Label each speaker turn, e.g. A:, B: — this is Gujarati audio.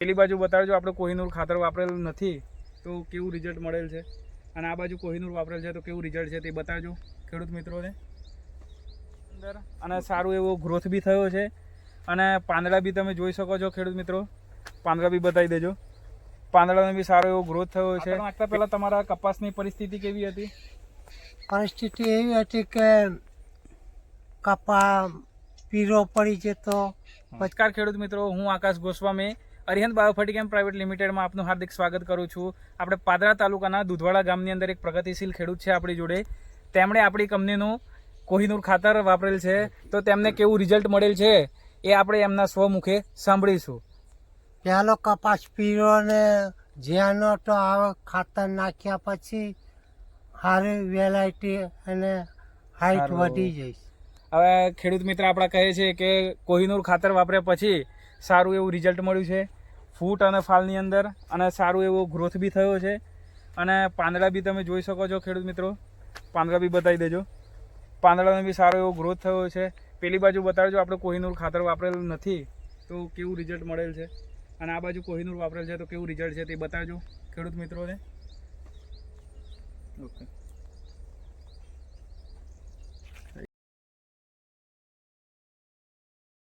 A: પેલી બાજુ બતાવજો આપણે કોહિનૂર ખાતર વાપરેલું નથી તો કેવું રિઝલ્ટ મળેલ છે? અને આ બાજુ કોહિનૂર વાપરેલ છે તો કેવું રિઝલ્ટ છે તે બતાવજો ખેડૂત મિત્રોને. અંદર. અને સારું એવો ગ્રોથ બી થયો છે. અને પાંદડા બી તમે જોઈ શકો છો ખેડૂત મિત્રો. પાંદડા બી બતાવી દેજો. પાંદડાનો બી સારો એવો ગ્રોથ થયો છે. નાખતા પહેલાં તમારા કપાસની પરિસ્થિતિ કેવી હતી?
B: પરિસ્થિતિ એવી હતી કે કપા પીરો પડી જતો.
A: નમસ્કાર ખેડૂત મિત્રો હું આકાશ ગોસ્વામી. અરિહંત બાયોફર્ટિકેમ પ્રાઇવેટ લિમિટેડમાં આપનું હાર્દિક સ્વાગત કરું છું. આપણે પાદરા તાલુકાના દુધવાડા ગામની અંદર એક પ્રગતિશીલ ખેડૂત છે આપણી જોડે. તેમણે આપણી કંપનીનું કોહિનૂર ખાતર વાપરેલ છે. તો તેમને કેવું રિઝલ્ટ મળેલ છે એ આપણે એમના સ્વમુખે સાંભળીશું.
B: પહેલો કપાસ પીરો ને જ્યાંનો તો આ ખાતર નાખ્યા પછી સારી વેલાયટી અને હાઈટ. વધી જઈશ.
A: હવે ખેડૂત મિત્ર આપણા કહે છે કે કોહિનૂર ખાતર વાપર્યા પછી સારું એવું રિઝલ્ટ મળ્યું છે. ફૂટ અને ફાલની અંદર અને સારું એવો ગ્રોથ બી થયો છે. અને પાંદડા બી તમે જોઈ શકો છો ખેડૂત મિત્રો. પાંદડા બી બતાવી દેજો. પાંદડાનો બી સારો એવો ગ્રોથ થયો છે. પેલી બાજુ બતાવજો, આપણે કોહિનૂર ખાતર વાપરેલું નથી, તો કેવું રિઝલ્ટ મળેલ છે? અને આ બાજુ કોહિનૂર વાપરેલ છે, તો કેવું રિઝલ્ટ છે તે બતાવજો ખેડૂત મિત્રોને. ઓકે